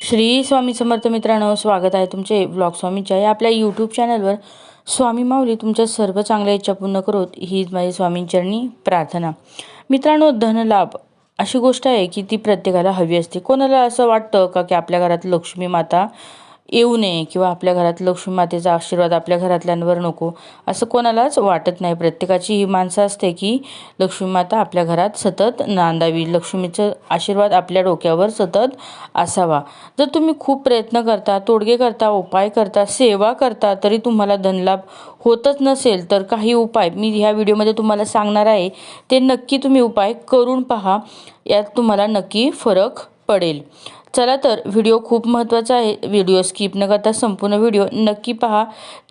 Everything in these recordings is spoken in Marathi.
श्री स्वामी समर्थ मित्रांनो स्वागत आहे तुमचे ब्लॉग स्वामीच्या या आपल्या यूट्यूब चॅनलवर स्वामी माऊली तुमच्या सर्व चांगल्या इच्छा पूर्ण करोत. हीच माझी स्वामींचरणी प्रार्थना. मित्रांनो धनलाभ अशी गोष्ट आहे की ती प्रत्येकाला हवी असते. कोणाला असं वाटतं का की आपल्या घरात लक्ष्मी माता येऊ नये किंवा आपल्या घरात लक्ष्मी मातेचा आशीर्वाद आपल्या घरातल्यांवर नको असं कोणालाच वाटत नाही. प्रत्येकाची ही माणसं असते की लक्ष्मी माता आपल्या घरात सतत नांदावी. लक्ष्मीचं आशीर्वाद आपल्या डोक्यावर सतत असावा. जर तुम्ही खूप प्रयत्न करता तोडगे करता उपाय करता सेवा करता तरी तुम्हाला धनलाभ होतच नसेल तर काही उपाय मी ह्या व्हिडिओमध्ये तुम्हाला सांगणार आहे. ते नक्की तुम्ही उपाय करून पहा. यात तुम्हाला नक्की फरक पडेल. चला तर व्हिडिओ खूप महत्त्वाचा आहे. व्हिडिओ स्किप न करता संपूर्ण व्हिडिओ नक्की पहा.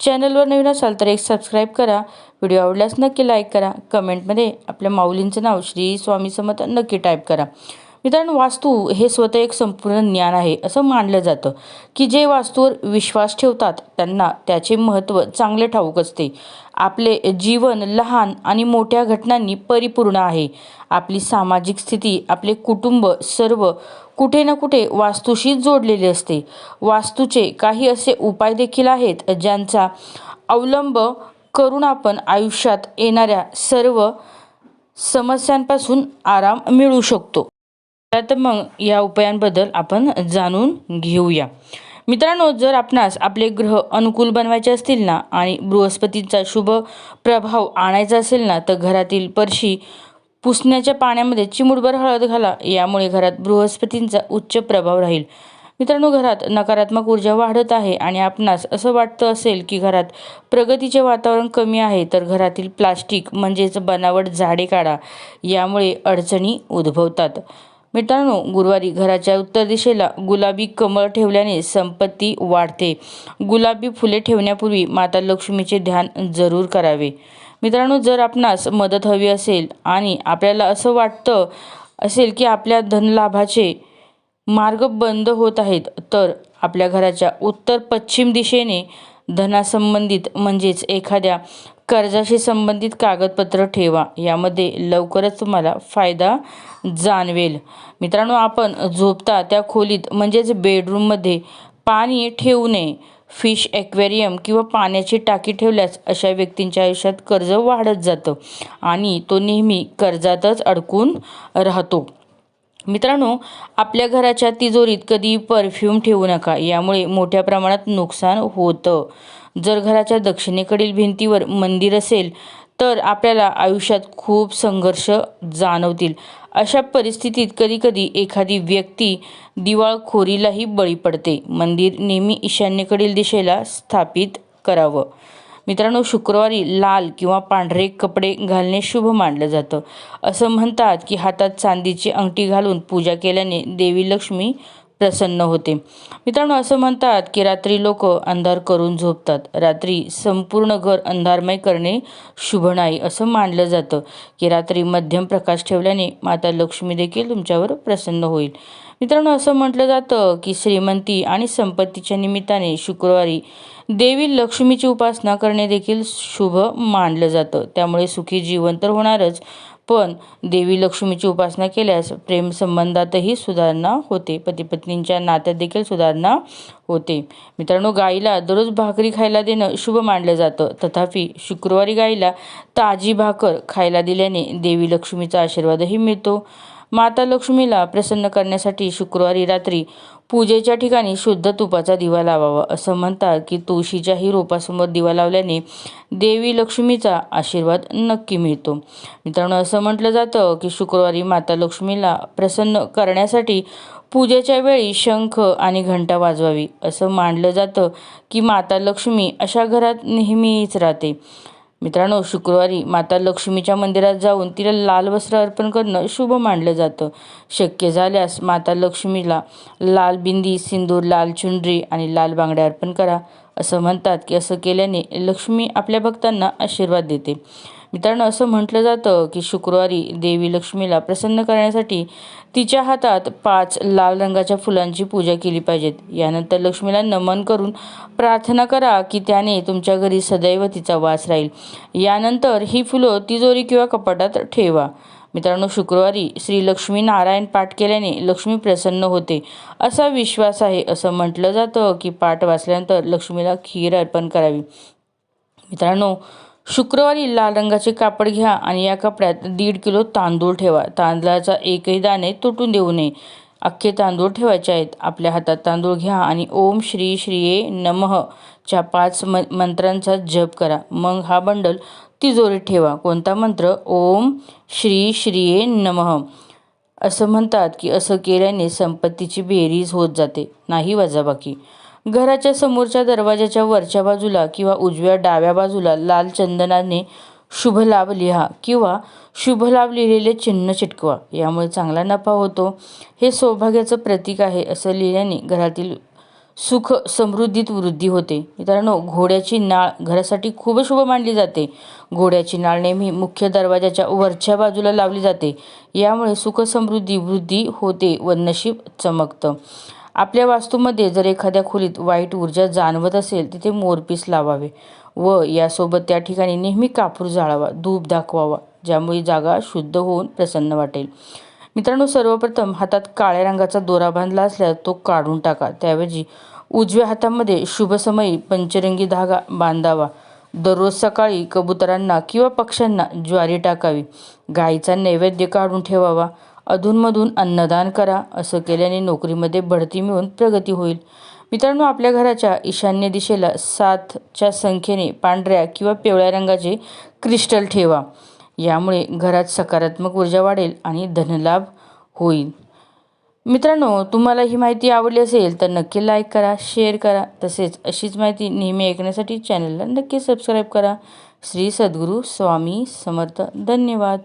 चॅनलवर नवीन असाल तर एक सबस्क्राईब करा. व्हिडिओ आवडल्यास नक्की लाईक करा. कमेंटमध्ये आपल्या माऊलींचं नाव श्री स्वामी समर्थ नक्की टाईप करा. मित्रांनो वास्तू हे स्वतः एक संपूर्ण ज्ञान आहे असं मानलं जातं. की जे वास्तूवर विश्वास ठेवतात त्यांना त्याचे महत्त्व चांगले ठाऊक असते. आपले जीवन लहान आणि मोठ्या घटनांनी परिपूर्ण आहे. आपली सामाजिक स्थिती आपले कुटुंब सर्व कुठे ना कुठे वास्तूशी जोडलेले असते. वास्तूचे काही असे उपाय देखील आहेत ज्यांचा अवलंब करून आपण आयुष्यात येणाऱ्या सर्व समस्यांपासून आराम मिळू शकतो. तर मग या उपायांबद्दल आपण जाणून घेऊया. मित्रांनो जर आपणास आपले ग्रह अनुकूल बनवायचे असतील ना आणि बृहस्पतीचा शुभ प्रभाव आणायचा असेल ना तर घरातील परशी पुसण्याच्या पाण्यामध्ये चिमुडभर हळद घाला. यामुळे घरात बृहस्पतींचा उच्च प्रभाव राहील. मित्रांनो घरात नकारात्मक ऊर्जा वाढत आहे आणि आपणास असं वाटतं असेल की घरात प्रगतीचे वातावरण कमी आहे तर घरातील प्लास्टिक म्हणजेच बनावट झाडे काढा. यामुळे अडचणी उद्भवतात. मित्रांनो गुरुवारी घराच्या उत्तर दिशेला गुलाबी कमळ ठेवल्याने संपत्ती वाढते. गुलाबी फुले ठेवण्यापूर्वी माता लक्ष्मीचे ध्यान जरूर करावे. मित्रांनो जर आपणास मदत हवी असेल आणि आपल्याला असं वाटतं असेल की आपल्या धनलाभाचे मार्ग बंद होत आहेत तर आपल्या घराच्या उत्तर पश्चिम दिशेने धनासंबंधित म्हणजेच एखाद्या कर्जाशी संबंधित कागदपत्र ठेवा. यामध्ये लवकरच तुम्हाला फायदा जाणवेल. मित्रांनो आपण झोपता त्या खोलीत म्हणजेच बेडरूममध्ये पाणी ठेवू नये. फिश ॲक्वेरियम किंवा पाण्याची टाकी ठेवल्यास अशा व्यक्तींच्या आयुष्यात कर्ज वाढत जातं आणि तो नेहमी कर्जातच अडकून राहतो. मित्रांनो आपल्या घराच्या तिजोरीत कधी परफ्यूम ठेवू नका. यामुळे मोठ्या प्रमाणात नुकसान होतं. जर घराच्या दक्षिणेकडील भिंतीवर मंदिर असेल तर आपल्याला आयुष्यात खूप संघर्ष जाणवतील. अशा परिस्थितीत कधीकधी एखादी व्यक्ती दिवाळखोरीलाही बळी पडते. मंदिर नेहमी ईशान्येकडील दिशेला स्थापित करावं. मित्रांनो शुक्रवारी लाल किंवा पांढरे कपडे घालणे शुभ मानलं जातं. असं म्हणतात की हातात चांदीची अंगठी घालून पूजा केल्याने देवी लक्ष्मी प्रसन्न होते. मित्रांनो असं म्हणतात की रात्री लोक अंधार करून झोपतात. रात्री संपूर्ण घर अंधारमय करणे शुभ नाही असं मानलं जातं की रात्री मध्यम प्रकाश ठेवल्याने माता लक्ष्मी देखील तुमच्यावर प्रसन्न होईल. मित्रांनो असं म्हटलं जातं की श्रीमंती आणि संपत्तीच्या निमित्ताने शुक्रवारी देवी लक्ष्मीची उपासना करणे देखील शुभ मानलं जातं. त्यामुळे सुखी जीवन तर होणारच पण देवी लक्ष्मीची उपासना केल्यास प्रेमसंबंधातही सुधारणा होते. पती पत्नींच्या नात्यात देखील सुधारणा होते. मित्रांनो गाईला दररोज भाकरी खायला देणं शुभ मानलं जातं. तथापि शुक्रवारी गाईला ताजी भाकर खायला दिल्याने देवी लक्ष्मीचा आशीर्वादही मिळतो. माता लक्ष्मीला प्रसन्न करण्यासाठी शुक्रवारी रात्री पूजेच्या ठिकाणी शुद्ध तुपाचा दिवा लावावा. असं म्हणतात की तुळशीच्याही रोपासमोर दिवा लावल्याने देवी लक्ष्मीचा आशीर्वाद नक्की मिळतो. मित्रांनो असं म्हटलं जातं की शुक्रवारी माता लक्ष्मीला प्रसन्न करण्यासाठी पूजेच्या वेळी शंख आणि घंटा वाजवावी. असं मानलं जातं की माता लक्ष्मी अशा घरात नेहमीच राहते. मित्रांनो शुक्रवारी माता लक्ष्मीच्या मंदिरात जाऊन तिला लाल वस्त्र अर्पण करणं शुभ मानलं जातं. शक्य झाल्यास माता लक्ष्मीला लाल बिंदी सिंदूर लाल चुनरी आणि लाल बांगड्या अर्पण करा. असं म्हणतात की असं केल्याने लक्ष्मी आपल्या भक्तांना आशीर्वाद देते. मित्रांनो असं म्हटलं जातं की शुक्रवारी देवी लक्ष्मीला प्रसन्न करण्यासाठी तिच्या हातात पाच लाल रंगाच्या फुलांची पूजा केली पाहिजेत. यानंतर लक्ष्मीला नमन करून प्रार्थना करा की त्याने तुमच्या घरी सदैव तिचा वास राहील. यानंतर ही फुलं तिजोरी किंवा कपाटात ठेवा. मित्रांनो शुक्रवारी श्री लक्ष्मी नारायण पाठ केल्याने लक्ष्मी प्रसन्न होते. असा विश्वास आहे असं म्हटलं जातं की पाठ वाचल्यानंतर लक्ष्मीला खीर अर्पण करावी. मित्रांनो शुक्रवारी लाल रंगाचे कापड घ्या आणि या कपड्यात दीड किलो तांदूळ ठेवा. तांदळाचा एकही दाणे तुटून देऊ नये. अख्खे तांदूळ ठेवायचे आहेत. आपल्या हातात तांदूळ घ्या आणि ओम श्री श्रीये नमः च्या पाच म मंत्रांचा जप करा. मग हा बंडल तिजोरीत ठेवा. कोणता मंत्र? ओम श्री श्रीये नमः. असं म्हणतात की असं केल्याने संपत्तीची बेरीज होत जाते नाही वजाबाकी. घराच्या समोरच्या दरवाजाच्या वरच्या बाजूला किंवा उजव्या डाव्या बाजूला लाल चंदनाने शुभ लाभ लिहा किंवा शुभ लाभ लिहिलेले चिन्ह चिटकवा. यामुळे चांगला नफा होतो. हे सौभाग्याचं प्रतीक आहे असं लिहिल्याने घरातील सुख समृद्धीत वृद्धी होते. मित्रांनो घोड्याची नाळ घरासाठी खूप शुभ मानली जाते. घोड्याची नाळ नेहमी मुख्य दरवाजाच्या वरच्या बाजूला लावली जाते. यामुळे सुख समृद्धी वृद्धी होते व नशीब चमकतं. आपल्या वास्तूमध्ये जर एखाद्या खोलीत वाईट ऊर्जा जाणवत असेल तिथे मोरपीस लावावे व यासोबत त्या ठिकाणी नेहमी कापूर जाळावा धूप दाखवावा ज्यामुळे जागा शुद्ध होऊन प्रसन्न वाटेल. मित्रांनो सर्वप्रथम हातात काळ्या रंगाचा दोरा बांधला असल्यास तो काढून टाका. त्याऐवजी उजव्या हातामध्ये शुभसमयी पंचरंगी धागा बांधावा. दररोज सकाळी कबुतरांना किंवा पक्ष्यांना ज्वारी टाकावी. गाईचा नैवेद्य काढून ठेवावा. अधूनमधून अन्नदान करा. असं केल्याने नोकरीमध्ये बढती मिळून प्रगती होईल. मित्रांनो आपल्या घराच्या ईशान्य दिशेला सातच्या संख्येने पांढऱ्या किंवा पिवळ्या रंगाचे क्रिस्टल ठेवा. यामुळे घरात सकारात्मक ऊर्जा वाढेल आणि धनलाभ होईल. मित्रांनो तुम्हाला ही माहिती आवडली असेल तर नक्की लाईक करा शेअर करा. तसेच अशीच माहिती नेहमी ऐकण्यासाठी चॅनलला नक्की सबस्क्राईब करा. श्री सद्गुरू स्वामी समर्थ. धन्यवाद.